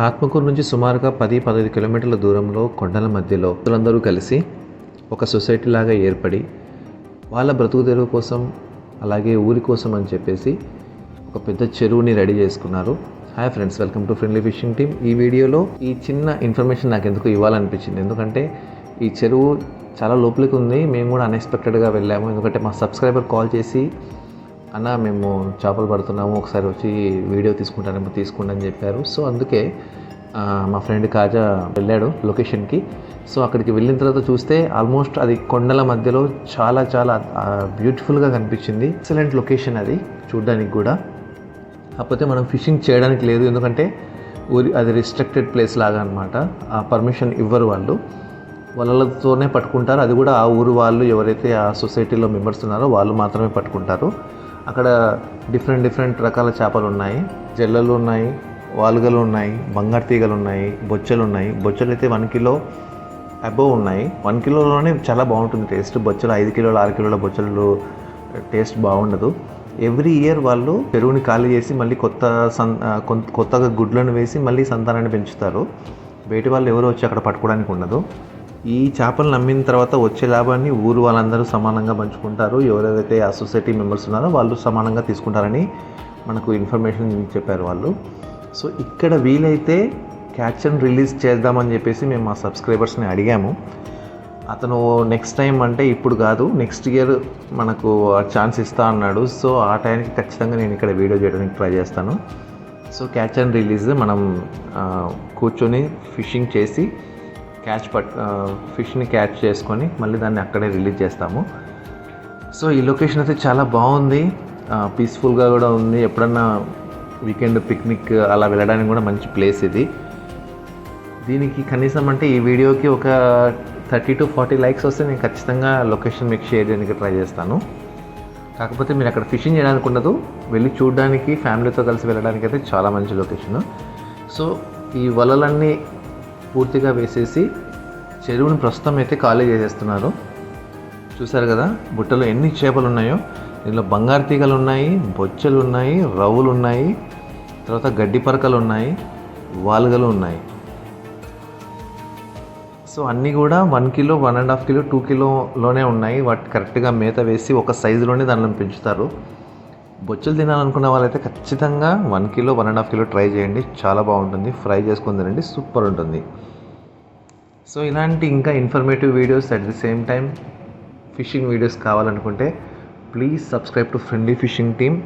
ఆత్మకూరు నుంచి సుమారుగా పది పదహైదు కిలోమీటర్ల దూరంలో కొండల మధ్యలో అందరూ కలిసి ఒక సొసైటీ లాగా ఏర్పడి వాళ్ళ బ్రతుకు తెరువు కోసం అలాగే ఊరి కోసం అని చెప్పేసి ఒక పెద్ద చెరువుని రెడీ చేసుకున్నారు. Hi friends welcome to friendly fishing team ఈ వీడియోలో ఈ చిన్న ఇన్ఫర్మేషన్ నాకు ఎందుకు ఇవ్వాలనిపించింది. ఎందుకంటే ఈ చెరువు చాలా లోపలికి ఉంది. మేము కూడా అన్ఎక్స్పెక్టెడ్గా వెళ్ళాము. ఎందుకంటే మా సబ్స్క్రైబర్ కాల్ చేసి అన్న మేము చేపలు పడుతున్నాము ఒకసారి వచ్చి వీడియో తీసుకుంటానేమో తీసుకోండి అని చెప్పారు. సో అందుకే మా ఫ్రెండ్ కాజా వెళ్ళాడు లొకేషన్కి. సో అక్కడికి వెళ్ళిన తర్వాత చూస్తే ఆల్మోస్ట్ అది కొండల మధ్యలో చాలా చాలా బ్యూటిఫుల్గా కనిపించింది. ఎక్సలెంట్ లొకేషన్ అది చూడడానికి కూడా. కాకపోతే మనం ఫిషింగ్ చేయడానికి లేదు ఎందుకంటే ఊరి అది రిస్ట్రిక్టెడ్ ప్లేస్ లాగా అనమాట ఆ పర్మిషన్ ఇవ్వరు వాళ్ళు. వాళ్ళతోనే పట్టుకుంటారు. అది కూడా ఆ ఊరు వాళ్ళు ఎవరైతే ఆ సొసైటీలో మెంబర్స్ ఉన్నారో వాళ్ళు మాత్రమే పట్టుకుంటారు. అక్కడ డిఫరెంట్ డిఫరెంట్ రకాల చేపలు ఉన్నాయి. జల్లలు ఉన్నాయి వాలుగలు ఉన్నాయి బంగారు తీగలు ఉన్నాయి బొచ్చలు ఉన్నాయి. బొచ్చలు అయితే వన్ కిలో అబోవ్ ఉన్నాయి. వన్ కిలోలోనే చాలా బాగుంటుంది టేస్ట్. బొచ్చలు ఐదు కిలోలు ఆరు కిలోల బొచ్చలు టేస్ట్ బాగుండదు. ఎవ్రీ ఇయర్ వాళ్ళు చెరువుని ఖాళీ చేసి మళ్ళీ కొత్త సన్ కొత్తగా గుడ్లను వేసి మళ్ళీ సంతానాన్ని పెంచుతారు. వేటి వాళ్ళు ఎవరు వచ్చి అక్కడ పట్టుకోవడానికి ఉండదు. ఈ చేపలు నమ్మిన తర్వాత వచ్చే లాభాన్ని ఊరు వాళ్ళందరూ సమానంగా పంచుకుంటారు. ఎవరెవరైతే ఆ సొసైటీ మెంబర్స్ ఉన్నారో వాళ్ళు సమానంగా తీసుకుంటారని మనకు ఇన్ఫర్మేషన్ చెప్పారు వాళ్ళు. సో ఇక్కడ వీలైతే క్యాచ్ అండ్ రిలీజ్ చేద్దామని చెప్పేసి మేము మా సబ్స్క్రైబర్స్ని అడిగాము. అతను నెక్స్ట్ టైం అంటే ఇప్పుడు కాదు నెక్స్ట్ ఇయర్ మనకు ఛాన్స్ ఇస్తా అన్నాడు. సో ఆ టైంకి ఖచ్చితంగా నేను ఇక్కడ వీడియో చేయడానికి ట్రై చేస్తాను. సో క్యాచ్ అండ్ రిలీజ్ మనం కూర్చొని ఫిషింగ్ చేసి క్యాచ్ పట్ ఫిష్ని క్యాచ్ చేసుకొని మళ్ళీ దాన్ని అక్కడే రిలీజ్ చేస్తాము. సో ఈ లొకేషన్ అయితే చాలా బాగుంది. పీస్ఫుల్గా కూడా ఉంది. ఎప్పుడన్నా వీకెండ్ పిక్నిక్ అలా వెళ్ళడానికి కూడా మంచి ప్లేస్ ఇది. దీనికి కనీసం అంటే ఈ వీడియోకి ఒక థర్టీ టు ఫార్టీ లైక్స్ వస్తే నేను ఖచ్చితంగా లొకేషన్ మీకు షేర్ చేయడానికి ట్రై చేస్తాను. కాకపోతే మీరు అక్కడ ఫిషింగ్ చేయడానికి ఉండదు. వెళ్ళి చూడడానికి ఫ్యామిలీతో కలిసి వెళ్ళడానికి అయితే చాలా మంచి లొకేషన్ సో ఈ వలలన్నీ పూర్తిగా వేసేసి చెరువుని ప్రస్తుతం అయితే ఖాళీ చేసేస్తున్నారు. చూసారు కదా బుట్టలో ఎన్ని చేపలు ఉన్నాయో. దీనిలో బంగారు తీగలు ఉన్నాయి బొచ్చలు ఉన్నాయి రవ్వులు ఉన్నాయి తర్వాత గడ్డి పరకలు ఉన్నాయి వాలుగలు ఉన్నాయి. సో అన్నీ కూడా one kilo one and half kilo two కిలోలోనే ఉన్నాయి. వాటి కరెక్ట్గా మేత వేసి ఒక సైజులోనే దానిలో పెంచుతారు. బొచ్చులు తినాలనుకున్న వాళ్ళైతే ఖచ్చితంగా one kilo one and half kilo try చేయండి. చాలా బాగుంటుంది. ఫ్రై చేసుకుని తినండి. సూపర్ ఉంటుంది. సో ఇలాంటి ఇంకా informative videos at the same time fishing videos కావాలనుకుంటే please subscribe to friendly fishing team